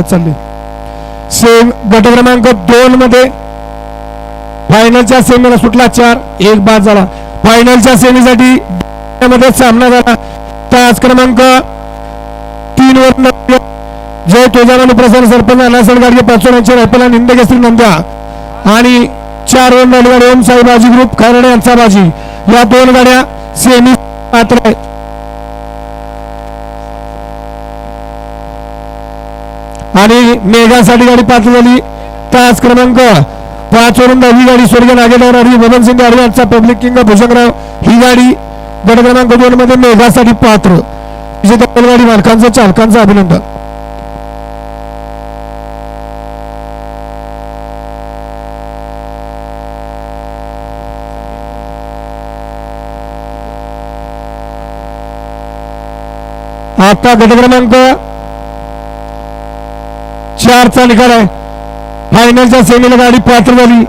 वाढत चालली. सेम गट क्रमांक दोन मध्ये फायनलच्या सेमीला सुटला चार एक बाद झाला. फायनलच्या सेमीसाठी मध्ये सामना झाला. तास क्रमांक तीन वर जय तुळजामानी प्रसन्न सरपंच अनासण गाडगे पाचवड यांच्या रायफल आणि नंद्या आणि चार वर नलगाडी ओम साई बाजी ग्रुप खरडे यांचा बाजी. या दोन गाड्या सेमी पात्र आहेत. आणि मेघासाठी गाडी पात्र झाली. तास क्रमांक पाचवरून दहावी गाडी स्वर्ग नागेदार आणि बबन सिंग गाडी पब्लिक किंग भूषणराव. ही गाडी गट क्रमांक दोन मध्ये मेघासाठी पात्र. विजेता बैलगाडी मालकांचं चालकांचं अभिनंदन. आता गट क्रमांक चारचा निकाल आहे फायनलच्या सेमीला गाडी पात्र झाली